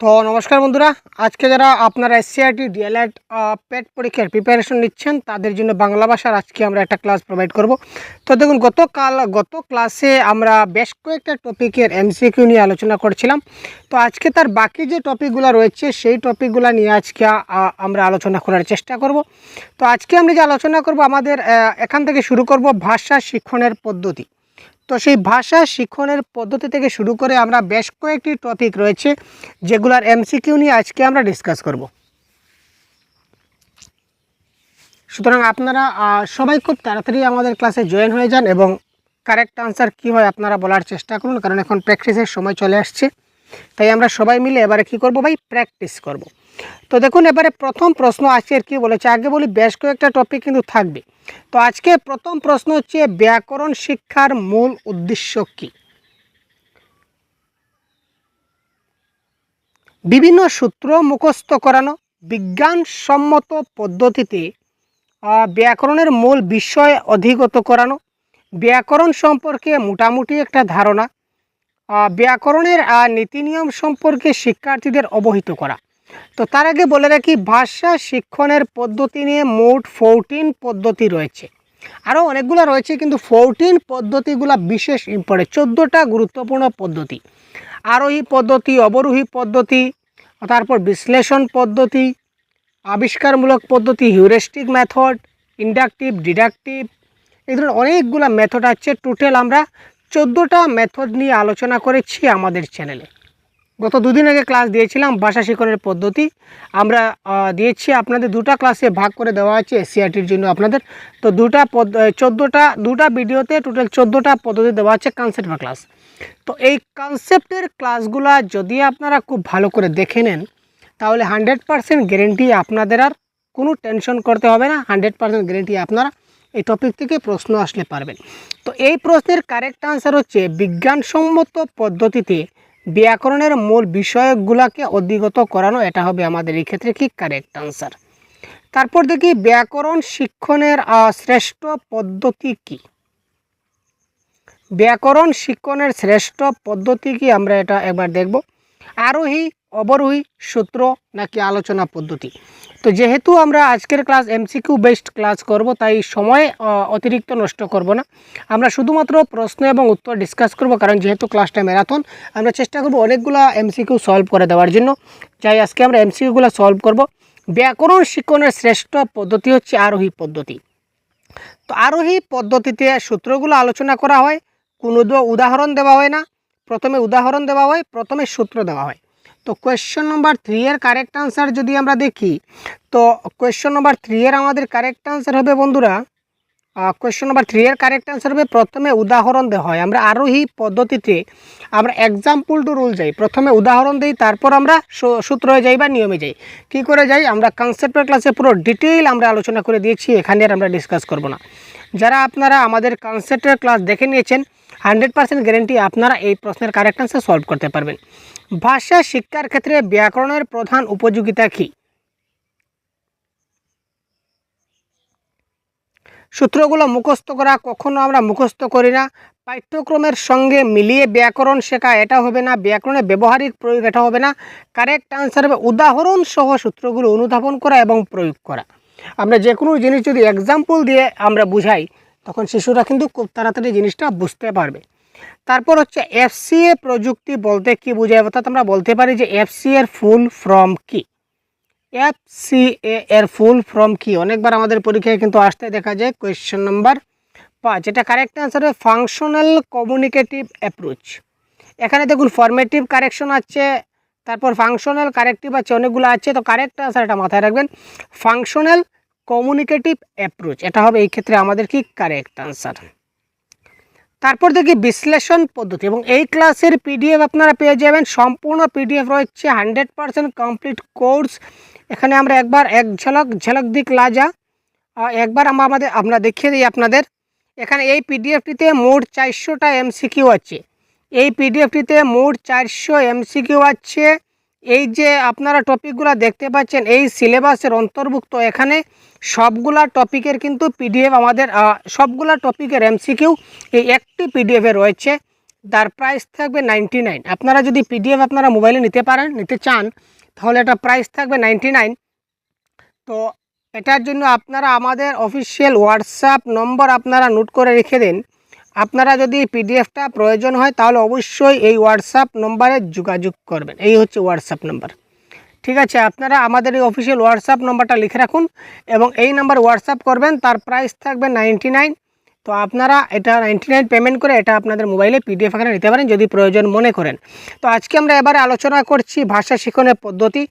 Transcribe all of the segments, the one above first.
তো নমস্কার বন্ধুরা, আজকে যারা আপনারা এসসিআরটি ডিএলএড পেট পরীক্ষার প্রিপারেশন নিচ্ছেন, তাদের জন্য বাংলা ভাষার আজকে আমরা একটা ক্লাস প্রোভাইড করব। তো দেখুন, গতকাল, গত ক্লাসে আমরা বেশ কয়েকটা টপিকের এমসিকিউ নিয়ে আলোচনা করছিলাম। তো আজকে তার বাকি যে টপিকগুলো রয়েছে, সেই টপিকগুলো নিয়ে আজকে আমরা আলোচনা করার চেষ্টা করব। তো আজকে আমরা যে আলোচনা করব, আমাদের এখান থেকে শুরু করব ভাষা শিক্ষণের পদ্ধতি। তো সেই ভাষা শিক্ষণের পদ্ধতি থেকে শুরু করে আমরা বেশ কয়েকটি টপিক রয়েছে, যেগুলার এমসিকিউ নিয়ে আজকে আমরা ডিসকাস করব। সুতরাং আপনারা সবাই খুব তাড়াতাড়ি আমাদের ক্লাসে জয়েন হয়ে যান এবং কারেক্ট আনসার কী হয় আপনারা বলার চেষ্টা করুন, কারণ এখন প্র্যাকটিসের সময় চলে আসছে। তাই আমরা সবাই মিলে এবারে কি করব ভাই? প্র্যাকটিস করব। তো দেখুন, এবারে প্রথম প্রশ্ন আছে আর কি বলেছে। আগে বলি, বেশ কয়েকটা টপিক কিন্তু থাকবে। তো আজকে প্রথম প্রশ্ন হচ্ছে, ব্যাকরণ শিক্ষার মূল উদ্দেশ্য কি? বিভিন্ন সূত্র মুখস্থ করানো বিজ্ঞানসম্মত পদ্ধতিতে ব্যাকরণের মূল বিষয় অধিগত করানো, ব্যাকরণ সম্পর্কে মোটামুটি একটা ধারণা ব্যাকরণের নীতি নিয়ম সম্পর্কে শিক্ষার্থীদের অবহিত করা। তো তার আগে বলে রাখি, ভাষা শিক্ষণের পদ্ধতি নিয়ে মোট ফোরটিন পদ্ধতি রয়েছে। আরও অনেকগুলো রয়েছে, কিন্তু ফোরটিন পদ্ধতিগুলো বিশেষ ইম্পর্টেন্ট চোদ্দোটা গুরুত্বপূর্ণ পদ্ধতি। আরোহী পদ্ধতি, অবরোহী পদ্ধতি, তারপর বিশ্লেষণ পদ্ধতি, আবিষ্কারমূলক পদ্ধতি হিউরেস্টিক মেথড ইন্ডাকটিভ ডিডাকটিভ এই ধরনের অনেকগুলো মেথড আছে। টোটাল আমরা চোদ্দোটা মেথড নিয়ে আলোচনা করেছি আমাদের চ্যানেলে গত দুদিন আগে ক্লাস দিয়েছিলাম ভাষা শিক্ষণের পদ্ধতি। আমরা দিয়েছি আপনাদের দুটা ক্লাসে ভাগ করে দেওয়া আছে এসসিআরটির জন্য আপনাদের। তো দুটা পদ চোদ্দোটা, দুটা ভিডিওতে টোটাল চোদ্দোটা পদ্ধতি দেওয়া আছে কনসেপ্ট বা ক্লাস তো এই কনসেপ্টের ক্লাসগুলা যদি আপনারা খুব ভালো করে দেখে নেন, তাহলে হান্ড্রেড পারসেন্ট গ্যারেন্টি আপনাদের আর কোনো টেনশন করতে হবে না। হান্ড্রেড পারসেন্ট গ্যারেন্টি আপনারা এই টপিক থেকে প্রশ্ন আসলে পারবেন। তো এই প্রশ্নের কারেক্ট আনসার হচ্ছে বিজ্ঞানসম্মত পদ্ধতিতে ব্যাকরণের মূল বিষয়গুলোকে অধিগত করানো, এটা হবে আমাদের এই ক্ষেত্রে কি কারেক্ট আনসার তারপর দেখি ব্যাকরণ শিক্ষণের শ্রেষ্ঠ পদ্ধতি কী? ব্যাকরণ শিক্ষণের শ্রেষ্ঠ পদ্ধতি কি? আমরা এটা একবার দেখব। আরোহী অবরোহী সূত্র নাকি আলোচনা পদ্ধতি। তো যেহেতু আমরা আজকের ক্লাস এমসিকিউ বেসড ক্লাস করব, তাই সময় অতিরিক্ত নষ্ট করব না। আমরা শুধুমাত্র প্রশ্ন এবং উত্তর ডিসকাস করব, কারণ যেহেতু ক্লাসটা ম্যারাথন আমরা চেষ্টা করব অনেকগুলো এমসিকিউ সলভ করে দেওয়ার জন্য। যাই, আজকে আমরা এমসিকিউগুলো সলভ করব। ব্যাকরণ শিক্ষণের শ্রেষ্ঠ পদ্ধতি হচ্ছে আরোহী পদ্ধতি। তো আরোহী পদ্ধতিতে সূত্রগুলো আলোচনা করা হয়, কোনো উদাহরণ দেওয়া হয় না। প্রথমে উদাহরণ দেওয়া হয়, প্রথমে সূত্র দেওয়া হয়। তো কোয়েশ্চন নম্বর থ্রি এর কারেক্ট আনসার যদি আমরা দেখি, তো কোয়েশ্চন নম্বর থ্রি এর আমাদের কারেক্ট আনসার হবে বন্ধুরা কোয়েশ্চন নম্বর থ্রি এর কারেক্ট আনসার হবে প্রথমে উদাহরণ দেওয়া হয়। আমরা আরোহী পদ্ধতিতে আমরা এক্সাম্পল টু রুল যাই। প্রথমে উদাহরণ দিই, তারপর আমরা সূত্রে যাই বা নিয়মে যাই। কী করে যাই? আমরা কনসেপ্টের ক্লাসে পুরো ডিটেইল আমরা আলোচনা করে দিয়েছি, এখানে আর আমরা ডিসকাস করব না। যারা আপনারা আমাদের কনসেপ্টের ক্লাস দেখে নিয়েছেন হান্ড্রেড পার্সেন্ট গ্যারেন্টি আপনারা এই প্রশ্নের কারেক্ট আনসার সলভ করতে পারবেন। ভাষা, শিক্ষার ক্ষেত্রে ব্যাকরণের প্রধান উপযোগিতা কী? সূত্রগুলো মুখস্থ করা কখনো আমরা মুখস্থ করি না। পাঠ্যক্রমের সঙ্গে মিলিয়ে ব্যাকরণ শেখা এটা হবে না। ব্যাকরণে ব্যবহারিক প্রয়োগ এটা হবে না। কারেক্ট আনসার হবে উদাহরণ সহ সূত্রগুলো অনুধাবন করা এবং প্রয়োগ করা। আমরা যে কোনো জিনিস যদি এক্সাম্পল দিয়ে আমরা বুঝাই তখন শিশুরা কিন্তু খুব তাড়াতাড়ি জিনিসটা বুঝতে পারবে। তারপর হচ্ছে এফসিএ প্রযুক্তি বলতে কি বোঝায়? অর্থাৎ আমরা বলতে পারি যে এফসি এর ফুল ফ্রম কি? এফ সি এ এর ফুল ফর্ম কি? অনেকবার আমাদের পরীক্ষায় কিন্তু আসতে দেখা যায় কোয়েশ্চেন নাম্বার পাঁচ এটা কারেক্ট অ্যান্সার হবে ফাংশনাল কমিউনিকেটিভ অ্যাপ্রোচ এখানে দেখুন ফর্মেটিভ কারেকশন আছে, তারপর ফাংশনাল কারেক্টিভ আছে, অনেকগুলো আছে, তো কারেক্ট অ্যান্সার এটা মাথায় রাখবেন। ফাংশনাল কমিউনিকেটিভ অ্যাপ্রোচ এটা হবে এই ক্ষেত্রে আমাদের কি কারেক্ট অ্যান্সার তারপর দেখি বিশ্লেষণ পদ্ধতি, এবং এই ক্লাসের পিডিএফ আপনারা পেয়ে যাবেন, সম্পূর্ণ পিডিএফ রয়েছে হান্ড্রেড পারসেন্ট কমপ্লিট কোর্স এখানে আমরা একবার এক ঝলক ঝলক দিক লাজা একবার আমরা আমাদের, আমরা দেখিয়ে দিই আপনাদের। এখানে এই পিডিএফটিতে মোট চারশোটা এমসিকিউ আছে। এই পিডিএফটিতে মোট চারশো এমসিকিউ আছে। এই যে আপনারা টপিকগুলো দেখতে পাচ্ছেন, এই সিলেবাসের অন্তর্ভুক্ত এখানে সবগুলা টপিকের কিন্তু পিডিএফ আমাদের সবগুলা টপিকের এমসিকিউ এই একটি পিডিএফে রয়েছে। তার প্রাইস থাকবে নাইনটি নাইন আপনারা যদি পিডিএফ আপনারা মোবাইলে নিতে পারেন, নিতে চান, তাহলে এটা প্রাইস থাকবে নাইনটি নাইন তো এটার জন্য আপনারা আমাদের অফিসিয়াল হোয়াটসঅ্যাপ নম্বর আপনারা নোট করে রেখে দিন। আপনারা যদি পিডিএফটা প্রয়োজন হয়, তাহলে অবশ্যই এই হোয়াটসঅ্যাপ নম্বরে যোগাযোগ করবেন। এই হচ্ছে হোয়াটসঅ্যাপ নম্বর। ঠিক আছে, আপনারা আমাদের এই অফিসিয়াল হোয়াটসঅ্যাপ নম্বরটা লিখে রাখুন এবং এই নাম্বার হোয়াটসঅ্যাপ করবেন, তার প্রাইস থাকবে নাইনটি নাইন তো আপনারা এটা নাইনটি নাইন পেমেন্ট করে এটা আপনাদের মোবাইলে পিডিএফ আকারে নিতে পারেন যদি প্রয়োজন মনে করেন। তো আজকে আমরা এবারে আলোচনা করছি ভাষা শিখনের পদ্ধতি,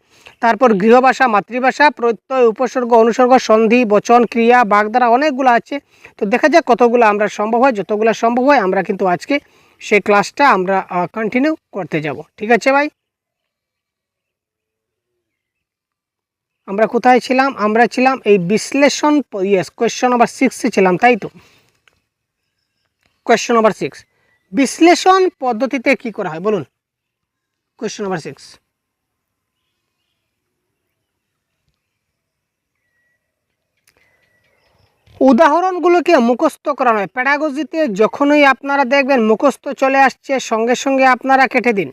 তারপর গৃহভাষা, মাতৃভাষা, প্রত্যয়, উপসর্গ, অনুসর্গ, সন্ধি, বচন, ক্রিয়া, বাগধারা অনেকগুলো আছে। তো দেখা যাক কতগুলো আমরা সম্ভব হয়, যতগুলো সম্ভব হয় আমরা কিন্তু আজকে সেই ক্লাসটা আমরা কন্টিনিউ করতে যাব। ঠিক আছে ভাই? আমরা কোথায় ছিলাম? আমরা ছিলাম এই বিশ্লেষণ ইয়েস কোয়েশ্চন নাম্বার সিক্সে ছিলাম, তাই তো? কোয়েশ্চন নাম্বার সিক্স বিশ্লেষণ পদ্ধতিতে কি করা হয়? বলুন। কোয়েশ্চন নাম্বার সিক্স উদাহরণগুলোকে মুখস্থ করানো হয় প্যাডাগজিতে যখনই আপনারা দেখবেন মুখস্থ চলে আসছে, সঙ্গে সঙ্গে আপনারা কেটে দিন।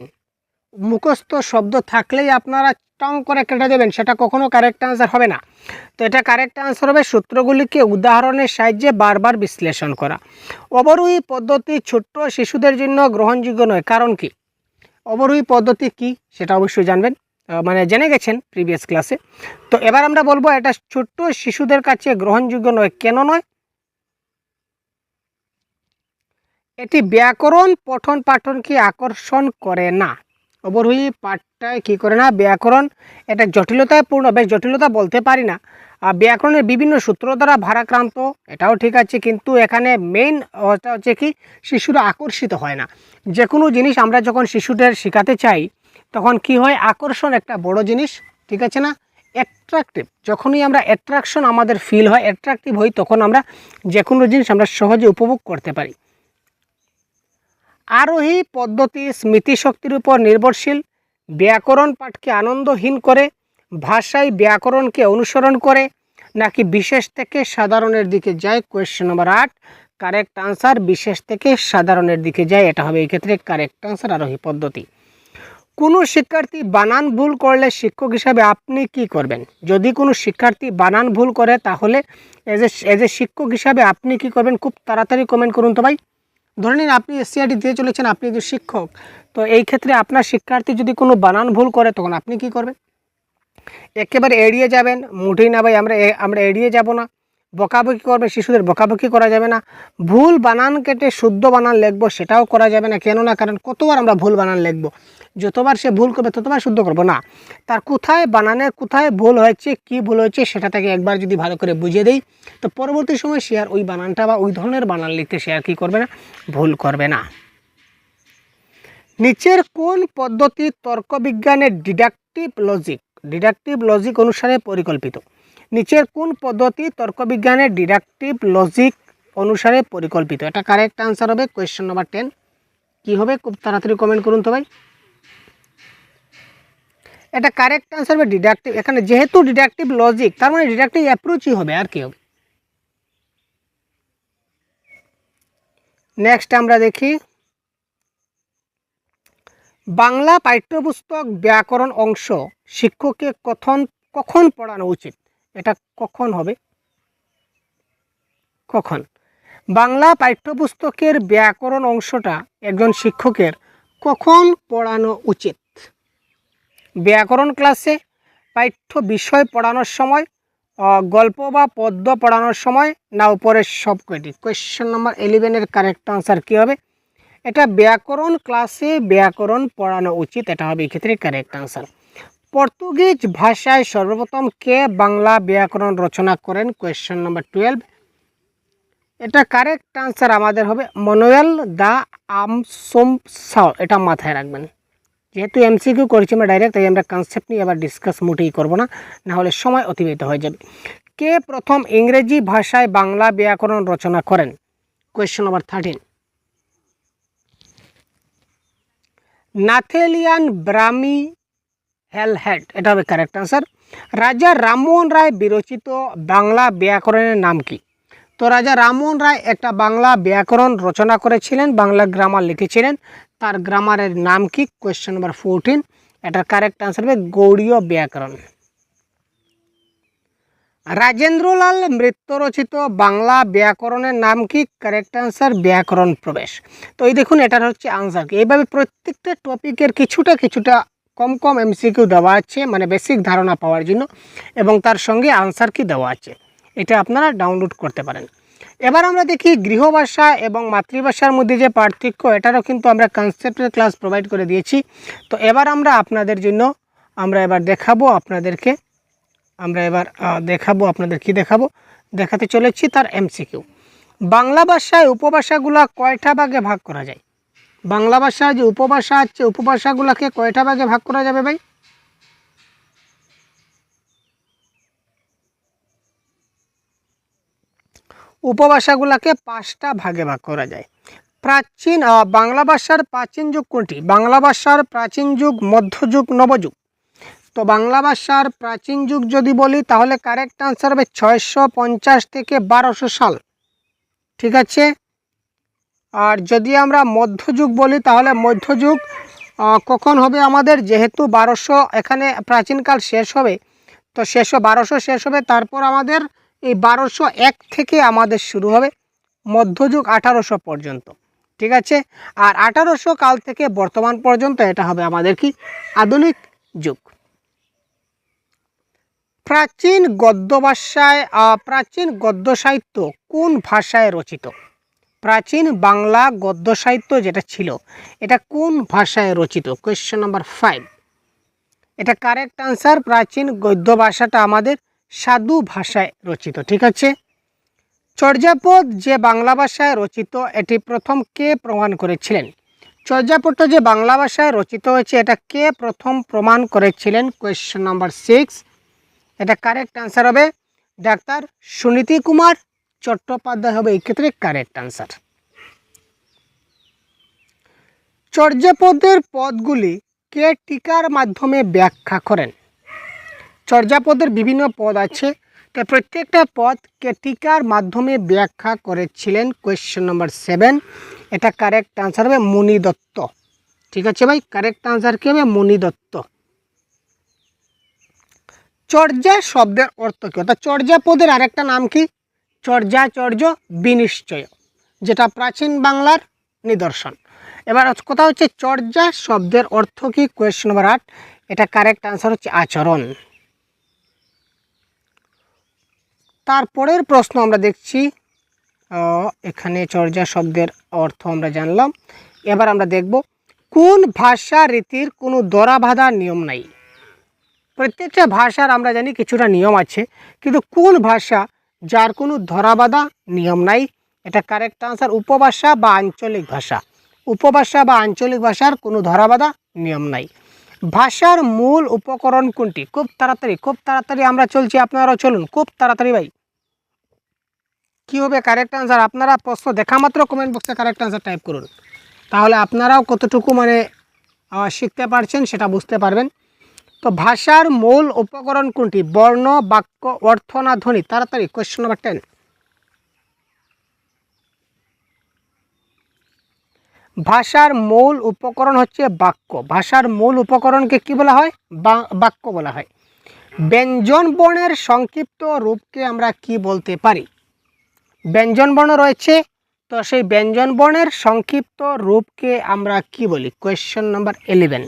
মুখস্থ শব্দ থাকলেই আপনারা টং করে কেটে দেবেন, সেটা কখনো কারেক্ট আনসার হবে না। তো এটা কারেক্ট আনসার হবে সূত্রগুলিকে উদাহরণের সাহায্যে বারবার বিশ্লেষণ করা। অবরোহী পদ্ধতি ছোট্ট শিশুদের জন্য গ্রহণযোগ্য নয়, কারণ কি? অবরোহী পদ্ধতি কি সেটা অবশ্যই জানবেন। মানে জেনে গেছেন প্রিভিয়াস ক্লাসে তো এবার আমরা বলব, এটা ছোট্ট শিশুদের কাছে গ্রহণযোগ্য নয়, কেন নয়? এটি ব্যাকরণ পঠন পাঠনকে আকর্ষণ করে না। অবরোহী পাঠটায় কী করে না, ব্যাকরণ এটা জটিলতায় পূর্ণ, বেশ জটিলতা বলতে পারি না। আর ব্যাকরণের বিভিন্ন সূত্র দ্বারা ভারাক্রান্ত, এটাও ঠিক আছে, কিন্তু এখানে মেইন হচ্ছে কি, শিশুরা আকর্ষিত হয় না। যে কোনো জিনিস আমরা যখন শিশুদের শেখাতে চাই, তখন কি হয়, আকর্ষণ একটা বড় জিনিস, ঠিক আছে না? অ্যাট্রাকটিভ যখনই আমরা অ্যাট্রাকশন আমাদের ফিল হয় অ্যাট্রাকটিভ হই, তখন আমরা যে কোনো জিনিস আমরা সহজে উপভোগ করতে পারি। আরোহী পদ্ধতি স্মৃতিশক্তির উপর নির্ভরশীল। ব্যাকরণ পাঠকে আনন্দহীন করে, ভাষায় ব্যাকরণকে অনুসরণ করে, নাকি বিশেষ থেকে সাধারণের দিকে যায়? কোয়েশ্চেন নম্বর আট কারেক্ট আনসার বিশেষ থেকে সাধারণের দিকে যায়। এটা হবে এই ক্ষেত্রে কারেক্ট আনসার আরোহী পদ্ধতি। কোনো শিক্ষার্থী বানান ভুল করলে শিক্ষক হিসাবে আপনি কি করবেন? যদি কোনো শিক্ষার্থী বানান ভুল করে, তাহলে এজ এ এজ এ শিক্ষক হিসাবে আপনি কি করবেন? খুব তাড়াতাড়ি কমেন্ট করুন তো ভাই। ধরে নিন আপনি এসসিআরটি দিয়ে চলেছেন, আপনি যদি শিক্ষক, তো এই ক্ষেত্রে আপনার শিক্ষার্থী যদি কোনো বানান ভুল করে, তখন আপনি কি করবেন? একেবারে এড়িয়ে যাবেন, মুঠেই না ভাই, আমরা আমরা এড়িয়ে যাব না। বকাবকি করবে, শিশুদের বকাবকি করা যাবে না। ভুল বানান কেটে শুদ্ধ বানান লিখব, সেটাও করা যাবে না। কেন না কারণ কতবার আমরা ভুল বানান লিখব? যতবার সে ভুল করবে, ততবার শুদ্ধ করব না। তার কোথায় বানানের কোথায় ভুল হয়েছে, কি ভুল হয়েছে, সেটা তাকে একবার যদি ভালো করে বুঝিয়ে দেই, তো পরবর্তী সময় সে আর ওই বানানটা বা ওই ধরনের বানান লিখতে সে আর কী করবে না? ভুল করবে না। নিচের কোন পদ্ধতি তর্কবিজ্ঞানের ডিডাকটিভ লজিক ডিডাকটিভ লজিক অনুসারে পরিকল্পিত। নিচের কোন পদ্ধতি তর্কবিজ্ঞানের ডিডাকটিভ লজিক অনুসারে পরিকল্পিত? এটা কারেক্ট আনসার হবে কোয়েশ্চেন নাম্বার টেন কী হবে? খুব তাড়াতাড়ি কমেন্ট করুন তো ভাই। এটা কারেক্ট আনসার হবে ডিডাকটিভ। এখানে যেহেতু ডিডাকটিভ লজিক, তার মানে ডিডাকটিভ অ্যাপ্রোচই হবে, আর কি হবে? নেক্সট আমরা দেখি। বাংলা পাঠ্যপুস্তক ব্যাকরণ অংশ শিক্ষককে কখন কখন পড়ানো উচিত? এটা কখন হবে? কখন? বাংলা পাঠ্যপুস্তকের ব্যাকরণ অংশটা একজন শিক্ষকের কখন পড়ানো উচিত? ব্যাকরণ ক্লাসে পাঠ্য বিষয় পড়ানোর সময় গল্প বা পদ্য পড়ানোর সময়, না উপরের সব কয়টি? কোয়েশ্চেন নম্বর ইলেভেনের কারেক্ট আনসার কী হবে? এটা ব্যাকরণ ক্লাসে ব্যাকরণ পড়ানো উচিত, এটা হবে এক্ষেত্রে কারেক্ট আনসার পর্তুগিজ ভাষায় সর্বপ্রথম কে বাংলা ব্যাকরণ রচনা করেন? কোয়েশ্চেন নাম্বার টুয়েলভ এটা কারেক্ট আনসার আমাদের হবে মনোয়েল দা আমসোম সাও এটা মাথায় রাখবেন। যেহেতু এমসিকিউ করেছি আমরা ডাইরেক্ট তাই আমরা কনসেপ্ট নিয়ে আবার ডিসকাস মোটেই করব না। না হলে সময় অতিবাহিত হয়ে যাবে। কে প্রথম ইংরেজি ভাষায় বাংলা ব্যাকরণ রচনা করেন? Question number thirteen Nathaniel Brassey Halhed এটা হবে কারেক্ট আনসার রাজা রামমোহন রায় বিরচিত বাংলা ব্যাকরণের নাম কি? তো রাজা রামমোহন রায় একটা বাংলা ব্যাকরণ রচনা করেছিলেন, বাংলা গ্রামার লিখেছিলেন। তার গ্রামারের নাম কি? কোয়েশ্চেন নাম্বার ফোরটিন এটার কারেক্ট আনসার হবে গৌড়ীয় ব্যাকরণ। রাজেন্দ্রলাল মৃত্য রচিত বাংলা ব্যাকরণের নাম কি? কারেক্ট আনসার ব্যাকরণ প্রবেশ। তো এই দেখুন, এটার হচ্ছে আনসার কি এইভাবে প্রত্যেকটা টপিকের কিছুটা কিছুটা কম কম এমসিকিউ দেওয়া আছে মানে বেসিক ধারণা পাওয়ার জন্য, এবং তার সঙ্গে আনসার কি দেওয়া আছে, এটা আপনারা ডাউনলোড করতে পারেন। এবার আমরা দেখি গৃহভাষা এবং মাতৃভাষার মধ্যে যে পার্থক্য, এটারও কিন্তু আমরা কনসেপ্টের ক্লাস প্রোভাইড করে দিয়েছি। তো এবার আমরা আপনাদের জন্য, আমরা এবার দেখাবো আপনাদেরকে, আমরা এবার দেখাবো আপনাদের কি দেখাবো, দেখাতে চলেছি তার এমসিকিউ বাংলা ভাষায় উপভাষাগুলা কয়টা ভাগে ভাগ করা যায়? বাংলা ভাষায় যে উপভাষা আছে, উপভাষাগুলোকে কয়টা ভাগে ভাগ করা যাবে ভাই? উপভাষাগুলোকে পাঁচটা ভাগে ভাগ করা যায়। প্রাচীন বাংলা ভাষার প্রাচীন যুগ কোনটি? বাংলা ভাষার প্রাচীন যুগ মধ্যযুগ নবযুগ। তো বাংলা ভাষার প্রাচীন যুগ যদি বলি, তাহলে কারেক্ট আনসার হবে ছয়শো পঞ্চাশ থেকে বারোশো সাল। ঠিক আছে? আর যদি আমরা মধ্যযুগ বলি, তাহলে মধ্যযুগ কখন হবে আমাদের? যেহেতু বারোশো এখানে প্রাচীনকাল শেষ হবে, তো শেষও বারোশো শেষ হবে, তারপর আমাদের এই বারোশো এক থেকে আমাদের শুরু হবে, মধ্যযুগ আঠারোশো পর্যন্ত, ঠিক আছে? আর আঠারোশো কাল থেকে বর্তমান পর্যন্ত এটা হবে আমাদের কি? আধুনিক যুগ। প্রাচীন গদ্য ভাষায় প্রাচীন গদ্য সাহিত্য কোন ভাষায় রচিত? প্রাচীন বাংলা গদ্য সাহিত্য যেটা ছিল, এটা কোন ভাষায় রচিত? কোয়েশ্চেন নাম্বার ফাইভ এটা কারেক্ট আনসার প্রাচীন গদ্য ভাষাটা আমাদের সাধু ভাষায় রচিত, ঠিক আছে? চর্যাপদ যে বাংলা ভাষায় রচিত, এটি প্রথম কে প্রমাণ করেছিলেন? চর্যাপদটা যে বাংলা ভাষায় রচিত হয়েছে, এটা কে প্রথম প্রমাণ করেছিলেন? কোয়েশ্চেন নাম্বার সিক্স এটা কারেক্ট আনসার হবে ডাক্তার সুনীতি কুমার চট্টোপাধ্যায় হবে, এই ক্ষেত্রে কারেক্ট আনসার চর্যাপদের পদগুলি কে টিকার মাধ্যমে ব্যাখ্যা করেন? চর্যাপদের বিভিন্ন পদ আছে, তো প্রত্যেকটা পদ কে টিকার মাধ্যমে ব্যাখ্যা করেছিলেন কোয়েশ্চেন নম্বর সেভেন এটা কারেক্ট আনসার হবে মুনি দত্ত। ঠিক আছে ভাই? কারেক্ট আনসার কী হবে? মুনি দত্ত। চর্যা শব্দের অর্থ কী? অর্থাৎ চর্যাপদের আরেকটা নাম কি? চর্যাচর্য বিনিশ্চয়, যেটা প্রাচীন বাংলার নিদর্শন। এবার কথা হচ্ছে চর্যা শব্দের অর্থ কি? কোয়েশ্চেন নম্বর আট এটা কারেক্ট আনসার হচ্ছে আচরণ। তারপরের প্রশ্ন আমরা দেখছি এখানে চর্যা শব্দের অর্থ আমরা জানলাম। এবার আমরা দেখব, কোন ভাষা রীতির কোনো দরা বাঁধার নিয়ম নাই? প্রত্যেকটা ভাষার আমরা জানি কিছুটা নিয়ম আছে, কিন্তু কোন ভাষা যার কোনো ধরাবাধা নিয়ম নাই। এটা কারেক্ট আনসার উপভাষা বা আঞ্চলিক ভাষা। উপভাষা বা আঞ্চলিক ভাষার কোনো ধরাবাধা নিয়ম নাই। ভাষার মূল উপকরণ কোনটি? খুব তাড়াতাড়ি খুব তাড়াতাড়ি আমরা চলছি। আপনারাও চলুন, খুব তাড়াতাড়ি ভাই। কী হবে কারেক্ট আনসার আপনারা প্রশ্ন দেখা মাত্র কমেন্ট বক্সে কারেক্ট আনসার টাইপ করুন। তাহলে আপনারাও কতটুকু মানে শিখতে পারছেন সেটা বুঝতে পারবেন। তো ভাষার মূল উপকরণ কোনটি? বর্ণ, বাক্য, অর্থ না ধ্বনি? তাড়াতাড়ি কোয়েশ্চন নাম্বার টেন ভাষার মূল উপকরণ হচ্ছে বাক্য। ভাষার মূল উপকরণকে কি বলা হয়? বাক্য বলা হয়। ব্যঞ্জন বর্ণের সংক্ষিপ্ত রূপকে আমরা কি বলতে পারি? ব্যঞ্জন বর্ণ রয়েছে, তো সেই ব্যঞ্জন বর্ণের সংক্ষিপ্ত রূপকে আমরা কি বলি? কোয়েশ্চন নাম্বার ইলেভেন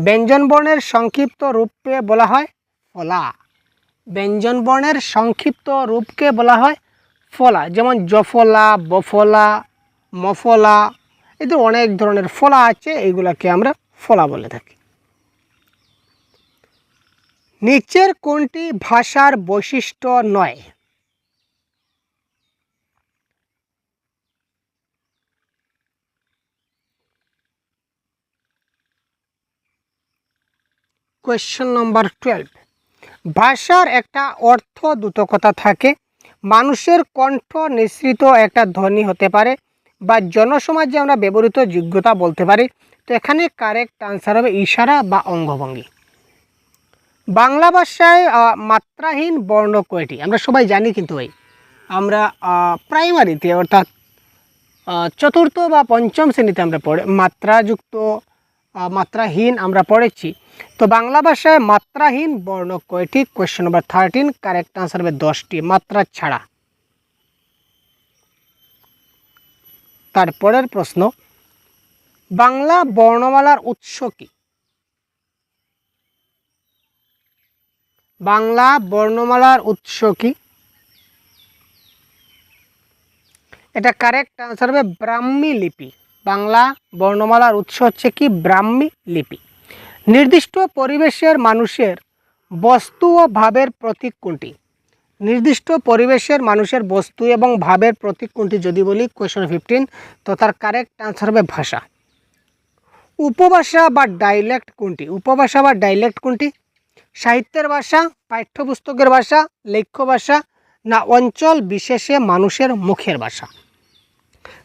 ব্যঞ্জন বর্ণের সংক্ষিপ্ত রূপকে বলা হয় ফলা। ব্যঞ্জন বর্ণের সংক্ষিপ্ত রূপকে বলা হয় ফলা। যেমন জফলা, বফলা, মফলা এদের অনেক ধরনের ফলা আছে, এইগুলাকে আমরা ফলা বলে থাকি। নিচের কোনটি ভাষার বৈশিষ্ট্য নয়? কোয়েশ্চন নম্বর টুয়েলভ ভাষার একটা অর্থ দ্রুতকতা থাকে। মানুষের কণ্ঠ নিঃসৃত একটা ধ্বনি হতে পারে বা জনসমাজে আমরা ব্যবহৃত যোগ্যতা বলতে পারি। তো এখানে কারেক্ট আনসার হবে ইশারা বা অঙ্গভঙ্গি। বাংলা ভাষায় মাত্রাহীন বর্ণ কয়টি? আমরা সবাই জানি কিন্তু ভাই। আমরা প্রাইমারিতে অর্থাৎ চতুর্থ বা পঞ্চম শ্রেণীতে আমরা পড়ে, মাত্রাযুক্ত মাত্রাহীন আমরা পড়েছি। তো বাংলা ভাষায় মাত্রাহীন বর্ণ কয়টি? Question number thirteen correct answer হবে দশটি, মাত্রা ছাড়া। তারপরের প্রশ্ন, বাংলা বর্ণমালার উৎস কি? বাংলা বর্ণমালার উৎস কি? এটা কারেক্ট আনসার হবে ব্রাহ্মী লিপি। বাংলা বর্ণমালার উৎস হচ্ছে কি? ব্রাহ্মী লিপি। নির্দিষ্ট পরিবেশের মানুষের বস্তু ও ভাবের প্রতীক কোনটি? নির্দিষ্ট পরিবেশের মানুষের বস্তু এবং ভাবের প্রতীক কোনটি যদি বলি কোয়েশন ফিফটিন তো তার কারেক্ট আনসার হবে ভাষা। উপভাষা বা ডাইলেক্ট কোনটি? উপভাষা বা ডাইলেক্ট কোনটি? সাহিত্যের ভাষা, পাঠ্যপুস্তকের ভাষা, লেখ্য ভাষা না অঞ্চল বিশেষে মানুষের মুখের ভাষা?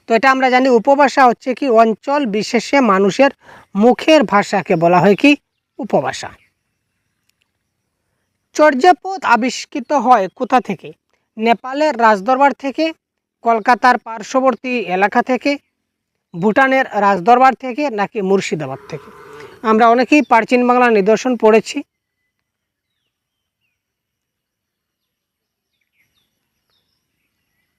তো এটা আমরা জানি উপভাষা হচ্ছে কি অঞ্চল বিশেষে মানুষের মুখের ভাষাকে বলা হয় কি উপভাষা। চর্যাপদ আবিষ্কৃত হয় কোথা থেকে? নেপালের রাজদরবার থেকে, কলকাতার পার্শ্ববর্তী এলাকা থেকে, ভুটানের রাজদরবার থেকে নাকি মুর্শিদাবাদ থেকে? আমরা অনেকেই প্রাচীন বাংলার নিদর্শন পড়েছি।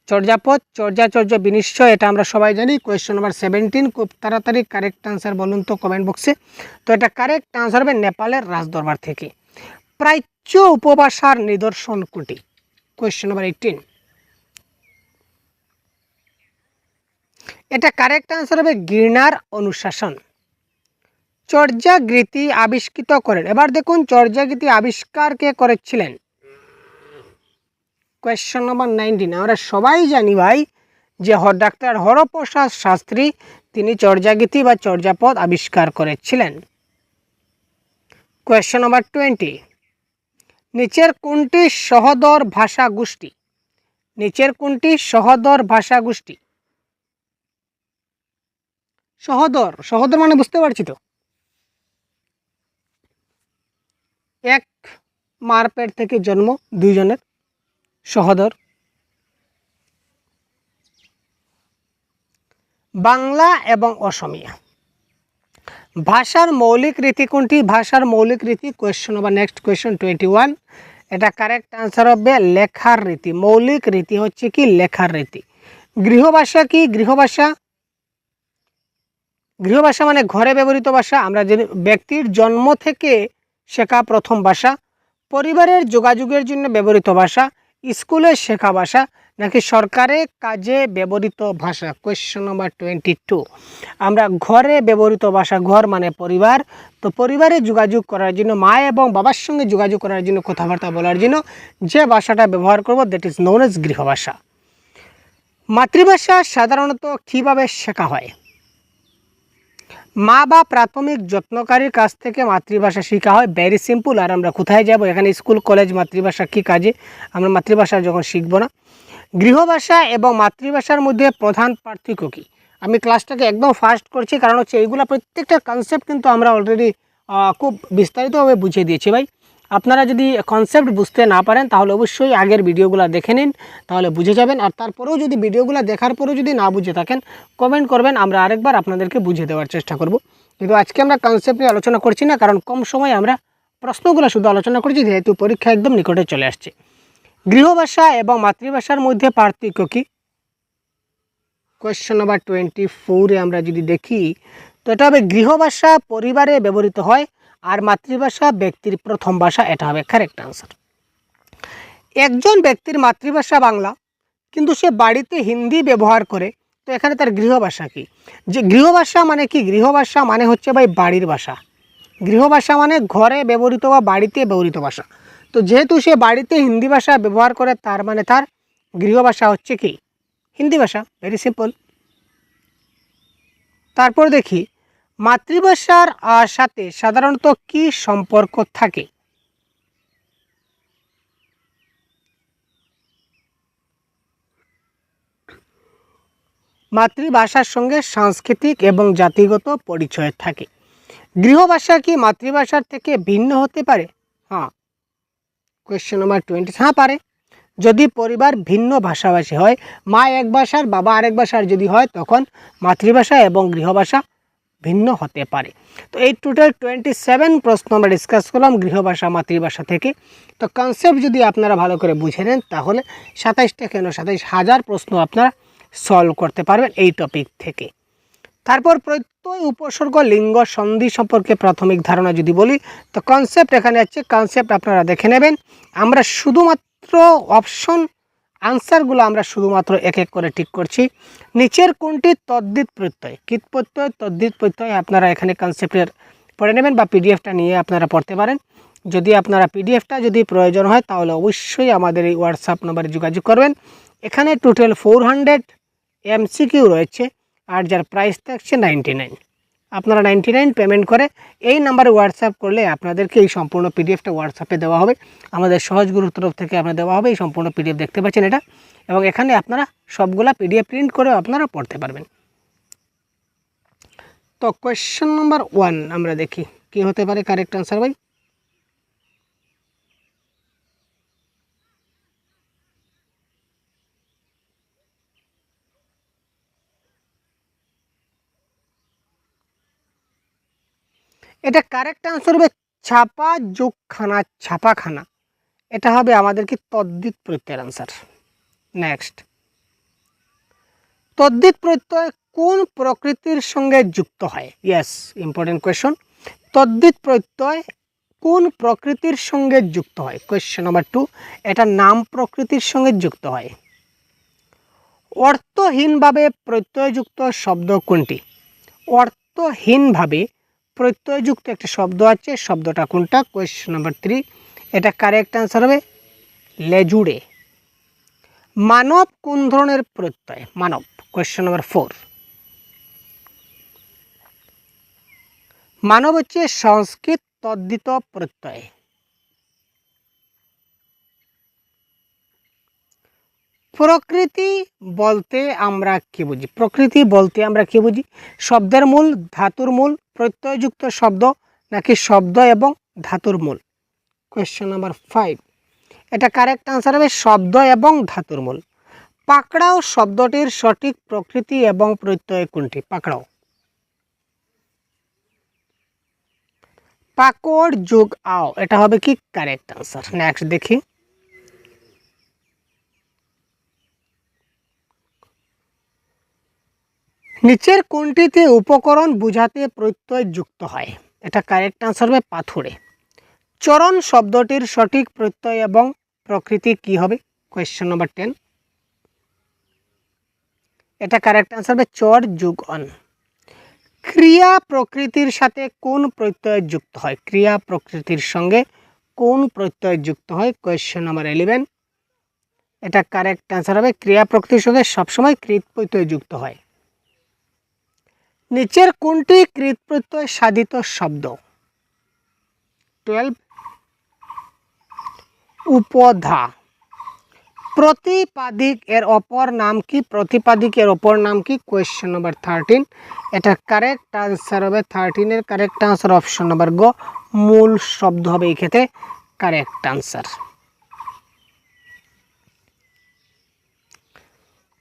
চর্যাপদ, চর্যাচর্য বিনিশ্চয়, এটা আমরা সবাই জানি। কোয়েশ্চন নাম্বার সেভেন্টিন খুব তাড়াতাড়ি কারেক্ট আনসার বলুন তো কমেন্ট বক্সে তো এটা কারেক্ট আনসার হবে নেপালের রাজদরবার থেকে। প্রাচ্য উপভাষার নিদর্শন কোনটি? কোয়েশ্চন নাম্বার এইটিন এটা কারেক্ট আনসার হবে গির্নার অনুশাসন। চর্যাগৃতি আবিষ্কৃত করেন। এবার দেখুন চর্যাগৃতি আবিষ্কার কে করেছিলেন? কোয়েশ্চন নম্বর নাইনটিন আমরা সবাই জানি ভাই যে হ- ডাক্তার হরপ্রসাদ শাস্ত্রী, তিনি চর্যাগীতি বা চর্যাপদ আবিষ্কার করেছিলেন। কোয়েশ্চন নম্বর টোয়েন্টি নিচের কোনটি সহদর ভাষা গোষ্ঠী নিচের কোনটি সহদর ভাষা গোষ্ঠী সহদর সহদর মানে বুঝতে পারছি তো? এক মারপেট থেকে জন্ম, দুইজনের সহদর। বাংলা এবং অসমিয়া। ভাষার মৌলিক রীতি কোনটি? ভাষার মৌলিক রীতি কোয়েশ্চন বা নেক্সট কোয়েশ্চন টোয়েন্টি ওয়ান এটা কারেক্ট আনসার হবে লেখার রীতি। মৌলিক রীতি হচ্ছে কি? লেখার রীতি। গৃহভাষা কি? গৃহভাষা। গৃহভাষা মানে ঘরে ব্যবহৃত ভাষা। আমরা যদি ব্যক্তির জন্ম থেকে শেখা প্রথম ভাষা, পরিবারের যোগাযোগের জন্য ব্যবহৃত ভাষা স্কুলে শেখা ভাষা নাকি সরকারের কাজে ব্যবহৃত ভাষা? কোয়েশ্চন নাম্বার টোয়েন্টি টু আমরা ঘরে ব্যবহৃত ভাষা, ঘর মানে পরিবার। তো পরিবারে যোগাযোগ করার জন্য, মা এবং বাবার সঙ্গে যোগাযোগ করার জন্য, কথাবার্তা বলার জন্য যে ভাষাটা ব্যবহার করব দ্যাট ইজ নোন এজ গৃহভাষা। মাতৃভাষা সাধারণত কীভাবে শেখা হয়? মা বা প্রাথমিক যত্নকারীর কাছ থেকে মাতৃভাষা শেখা হয়। ভেরি সিম্পল আর আমরা কোথায় যাব? এখানে স্কুল, কলেজ, মাতৃভাষা কী কাজে? আমরা মাতৃভাষা যখন শিখব না। গৃহভাষা এবং মাতৃভাষার মধ্যে প্রধান পার্থক্য কী? আমি ক্লাসটাকে একদম ফাস্ট করছি, কারণ হচ্ছে এইগুলো প্রত্যেকটা কনসেপ্ট কিন্তু আমরা অলরেডি খুব বিস্তারিতভাবে বুঝিয়ে দিয়েছি ভাই। আপনারা যদি কনসেপ্ট বুঝতে না পারেন, তাহলে অবশ্যই আগের ভিডিওগুলো দেখে নিন, তাহলে বুঝে যাবেন। আর তারপরেও যদি ভিডিওগুলো দেখার পরেও যদি না বুঝে থাকেন কমেন্ট করবেন, আমরা আরেকবার আপনাদেরকে বুঝিয়ে দেওয়ার চেষ্টা করব। কিন্তু আজকে আমরা কনসেপ্ট নিয়ে আলোচনা করছি না, কারণ কম সময় আমরা প্রশ্নগুলো শুধু আলোচনা করছি, যেহেতু পরীক্ষা একদম নিকটে চলে আসছে। গৃহভাষা এবং মাতৃভাষার মধ্যে পার্থক্য কী? কোয়েশ্চন নাম্বার টোয়েন্টি ফোরে আমরা যদি দেখি, তো এটা হবে গৃহভাষা পরিবারে ব্যবহৃত হয় আর মাতৃভাষা ব্যক্তির প্রথম ভাষা এটা হবে কারেক্ট আনসার একজন ব্যক্তির মাতৃভাষা বাংলা, কিন্তু সে বাড়িতে হিন্দি ব্যবহার করে, তো এখানে তার গৃহভাষা কি? যে গৃহভাষা মানে কি? গৃহভাষা মানে হচ্ছে ভাই বাড়ির ভাষা। গৃহভাষা মানে ঘরে ব্যবহৃত বা বাড়িতে ব্যবহৃত ভাষা। তো যেহেতু সে বাড়িতে হিন্দি ভাষা ব্যবহার করে, তার মানে তার গৃহভাষা হচ্ছে কি? হিন্দি ভাষা ভেরি সিম্পল তারপর দেখি মাতৃভাষার সাথে সাধারণত কি সম্পর্ক থাকে? মাতৃভাষার সঙ্গে সাংস্কৃতিক এবং জাতিগত পরিচয় থাকে। গৃহভাষা কি মাতৃভাষার থেকে ভিন্ন হতে পারে? হ্যাঁ। কোয়েশ্চেন নাম্বার টোয়েন্টি হ্যাঁ পারে। যদি পরিবার ভিন্ন ভাষাভাষী হয়, মা এক ভাষার, বাবা আরেক ভাষার যদি হয়, তখন মাতৃভাষা এবং গৃহভাষা ভিন্ন হতে পারে। তো এই টোটাল টোয়েন্টি সেভেন প্রশ্ন আমরা ডিসকাস করলাম গৃহভাষা, মাতৃভাষা থেকে। তো কনসেপ্ট যদি আপনারা ভালো করে বুঝে নেন, তাহলে সাতাইশটা কেন? সাতাইশ হাজার প্রশ্ন আপনারা সলভ করতে পারবেন এই টপিক থেকে। তারপর প্রত্যয় উপসর্গ, লিঙ্গ, সন্ধি সম্পর্কে প্রাথমিক ধারণা যদি বলি, তো কনসেপ্ট এখানে আছে। কনসেপ্ট আপনারা দেখে নেবেন। আমরা শুধুমাত্র অপশন আনসারগুলো আমরা শুধুমাত্র এক এক করে ঠিক করছি। নিচের কোনটি তদ্দিত প্রত্যয়? কীট প্রত্যয় তদ্দিত প্রত্যয় আপনারা এখানে কনসেপ্টের পড়ে নেবেন বা পিডিএফটা নিয়ে আপনারা পড়তে পারেন। যদি আপনারা পিডিএফটা যদি প্রয়োজন হয়, তাহলে অবশ্যই আমাদের এই হোয়াটসঅ্যাপ নম্বরে যোগাযোগ করবেন। এখানে টোটাল ফোর হান্ড্রেড এমসিকিউ রয়েছে আর যার প্রাইস থাকছে নাইনটি নাইন আপনারা নাইনটি নাইন পেমেন্ট করে এই নাম্বারে হোয়াটসঅ্যাপ করলে আপনাদেরকে এই সম্পূর্ণ পিডিএফটা হোয়াটসঅ্যাপে দেওয়া হবে। আমাদের সহজ গুরুর তরফ থেকে আপনার দেওয়া হবে, এই সম্পূর্ণ পিডিএফ দেখতে পাচ্ছেন এটা। এবং এখানে আপনারা সবগুলা পিডিএফ প্রিন্ট করে আপনারা পড়তে পারবেন। তো কোয়েশ্চেন নাম্বার ওয়ান আমরা দেখি, কি হতে পারে কারেক্ট আনসার ভাই? এটা কারেক্ট আনসার হবে ছাপা যোগখানা, ছাপাখানা। এটা হবে আমাদের কি তদ্দিত প্রত্যয়ের আনসার নেক্সট তদ্দিত প্রত্যয় কোন প্রকৃতির সঙ্গে যুক্ত হয়? ইয়েস ইম্পর্টেন্ট কোয়েশন তদ্দিত প্রত্যয় কোন প্রকৃতির সঙ্গে যুক্ত হয়? কোয়েশ্চেন নাম্বার টু এটা নাম প্রকৃতির সঙ্গে যুক্ত হয়। অর্থহীনভাবে প্রত্যয়যুক্ত শব্দ কোনটি? অর্থহীনভাবে প্রত্যয়যুক্ত একটা শব্দ আছে, শব্দটা কোনটা? কোয়েশ্চেন নাম্বার থ্রি এটা কারেক্ট আনসার হবে, লেজুড়ে। মানব কোন ধরনের প্রত্যয়? মানব। কোয়েশ্চেন নাম্বার ফোর মানব হচ্ছে সংস্কৃত তদ্দিত প্রত্যয়। প্রকৃতি বলতে আমরা কি বুঝি? প্রকৃতি বলতে আমরা কি বুঝি? শব্দের মূল, ধাতুর মূল প্রত্যয়যুক্ত শব্দ নাকি শব্দ এবং ধাতুর মূল? কোয়েশ্চেন নাম্বার ফাইভ এটা কারেক্ট আনসার হবে শব্দ এবং ধাতুর মূল। পাকড়াও শব্দটির সঠিক প্রকৃতি এবং প্রত্যয় কোনটি? পাকড়াও। পাকড় যোগ আও, এটা হবে কি? কারেক্ট আনসার নেক্সট দেখি। নিচের কোনটিতে উপকরণ বুঝাতে প্রত্যয় যুক্ত হয়? এটা কারেক্ট আনসার হবে পাথুরে। চরণ শব্দটির সঠিক প্রত্যয় এবং প্রকৃতি কি হবে? কোয়েশ্চেন নম্বর টেন এটা কারেক্ট আনসার হবে চর যুগ অন। ক্রিয়া প্রকৃতির সাথে কোন প্রত্যয় যুক্ত হয়? ক্রিয়া প্রকৃতির সঙ্গে কোন প্রত্যয় যুক্ত হয়? কোয়েশ্চেন নাম্বার ইলেভেন এটা কারেক্ট অ্যান্সার হবে, ক্রিয়া প্রকৃতির সঙ্গে সবসময় কৃত প্রত্যয় যুক্ত হয়। নিচের কোনটি কৃত প্রত্যয় সাধিত শব্দ? টুয়েলভ উপধা। প্রতিপাদিক এর অপর নাম কি? প্রতিপাদিক এর অপর নাম কি? কোয়েশ্চেন নাম্বার থার্টিন এটা কারেক্ট আনসার হবে। থার্টিনের কারেক্ট আনসার অপশন নাম্বার গ। মূল শব্দ হবে এই ক্ষেত্রে কারেক্ট আনসার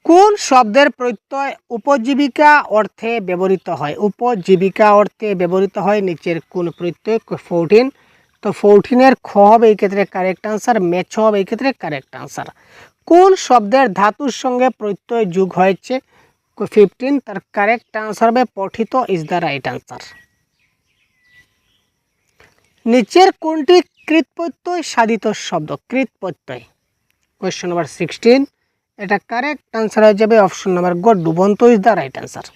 কোন শব্দের প্রত্যয় উপজীবিকা অর্থে ব্যবহৃত হয়? উপজীবিকা অর্থে ব্যবহৃত হয় নিচের কোন প্রত্যয়? ফোরটিন তো ফোরটিনের খ হবে এই ক্ষেত্রে কারেক্ট আনসার মেছ হবে এই ক্ষেত্রে কারেক্ট আনসার কোন শব্দের ধাতুর সঙ্গে প্রত্যয় যুগ হয়েছে? ফিফটিন তার কারেক্ট আনসার হবে পঠিত ইজ দ্য রাইট আনসার নিচের কোনটি কৃত প্রত্যয় সাধিত শব্দ? কৃত প্রত্যয় কোয়েশ্চন নাম্বার সিক্সটিন এটা কারেক্ট আনসার হয়ে যাবে অপশন নাম্বার গ ডুবন্ত ইজ দ্য রাইট আনসার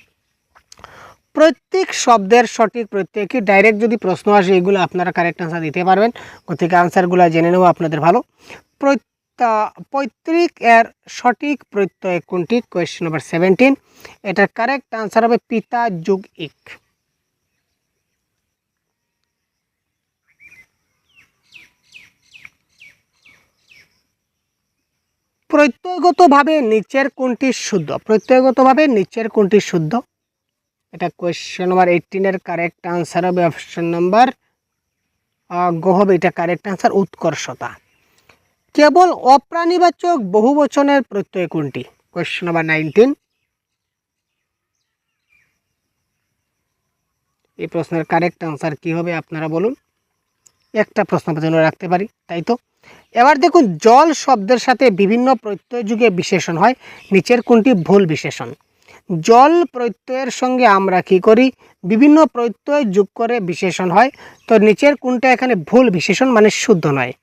প্রত্যেক শব্দের সঠিক, প্রত্যেকে ডাইরেক্ট যদি প্রশ্ন আসে, এগুলো আপনারা কারেক্ট আনসার দিতে পারবেন। গতিকে আনসারগুলো জেনে নেব আপনাদের ভালো। পৈতৃক এর সঠিক প্রত্যয় কোনটি? কোয়েশ্চেন নাম্বার সেভেন্টিন এটার কারেক্ট আনসার হবে পিতা যুগ ইক প্রত্যয়গতভাবে নিচের কোনটি শুদ্ধ। প্রত্যয়গতভাবে নিচের কোনটি শুদ্ধ। এটা কোয়েশ্চেন নাম্বার এইটিনের কারেক্ট আনসার হবে। অপশন নাম্বার গ এটা কারেক্ট আনসার উৎকর্ষতা। কেবল অপ্রাণীবাচক বহুবচনের প্রত্যয় কোনটি কোয়েশ্চন নাম্বার নাইনটিন এই প্রশ্নের কারেক্ট আনসার কি হবে আপনারা বলুন। একটা প্রশ্ন জন্য রাখতে পারি, তাই তো? এবার দেখুন, জল শব্দের সাথে বিভিন্ন প্রত্যয় যুগে বিশেষণ হয়। নিচের কোনটি ভুল বিশেষণ? জল প্রত্যয়ের সঙ্গে আমরা কি করি? বিভিন্ন প্রত্যয় যোগ করে বিশেষণ হয়। তো নিচের কোনটা এখানে ভুল বিশেষণ মানে শুদ্ধ নয়?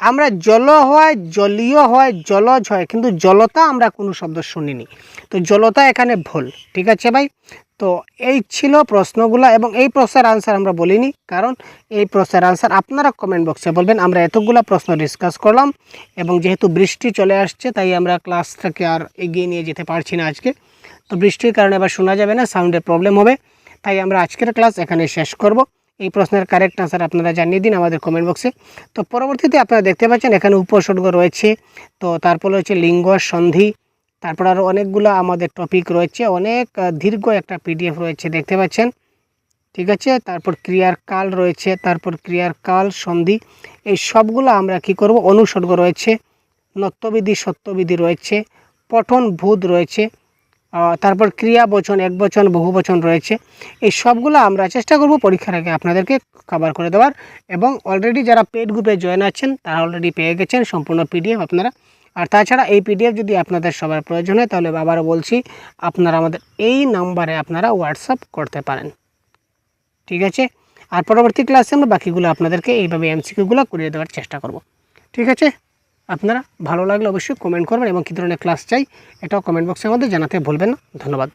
আমরা জল হয়, জলীয় হয়, জলজ হয়, কিন্তু জলতা আমরা কোনো শব্দ শুনিনি। তো জলতা এখানে ভুল, ঠিক আছে ভাই? তো এই ছিল প্রশ্নগুলো এবং এই প্রশ্নের আনসার আমরা বলিনি। কারণ এই প্রশ্নের আনসার আপনারা কমেন্ট বক্সে বলবেন। আমরা এতগুলো প্রশ্ন ডিসকাস করলাম এবং যেহেতু বৃষ্টি চলে আসছে, তাই আমরা ক্লাসটাকে আর এগিয়ে নিয়ে যেতে পারছি না আজকে। তো বৃষ্টির কারণে আবার শোনা যাবে না সাউন্ডের প্রবলেম হবে। তাই আমরা আজকের ক্লাস এখানে শেষ করব। এই প্রশ্নের কারেক্ট আনসার আপনারা জানিয়ে দিন আমাদের কমেন্ট বক্সে তো পরবর্তীতে আপনারা দেখতে পাচ্ছেন এখানে উপসর্গ রয়েছে। তো তারপরে হচ্ছে লিঙ্গ সন্ধি। তারপর আরও অনেকগুলো আমাদের টপিক রয়েছে, অনেক দীর্ঘ একটা পিডিএফ রয়েছে, দেখতে পাচ্ছেন? ঠিক আছে? তারপর ক্রিয়ার কাল রয়েছে, তারপর ক্রিয়ার কাল, সন্ধি, এই সবগুলো আমরা কি করব? অনুসর্গ রয়েছে, নত্যবিধি, সত্যবিধি রয়েছে, পঠন ভূত রয়েছে তারপর ক্রিয়া বচন, এক বচন, বহু বচন রয়েছে, এই সবগুলো আমরা চেষ্টা করব পরীক্ষার আগে আপনাদেরকে কভার করে দেওয়ার এবং অলরেডি যারা পেড গ্রুপে জয়েন আছেন, তারা অলরেডি পেয়ে গেছেন, সম্পূর্ণ পিডিএফ আপনারা আর তাছাড়া এই পিডিএফ যদি আপনাদের সবার প্রয়োজন হয়, তাহলে আবারও বলছি, আপনারা আমাদের এই নাম্বারে আপনারা হোয়াটসঅ্যাপ করতে পারেন। ঠিক আছে? আর পরবর্তী ক্লাসে আমরা বাকিগুলো আপনাদেরকে এইভাবে এমসিকিউগুলো করিয়ে দেওয়ার চেষ্টা করব। ঠিক আছে? আপনারা ভালো লাগলে অবশ্যই কমেন্ট করবেন এবং কী ধরনের ক্লাস চাই, এটাও কমেন্ট বক্সের মধ্যে জানাতে ভুলবেন না। ধন্যবাদ।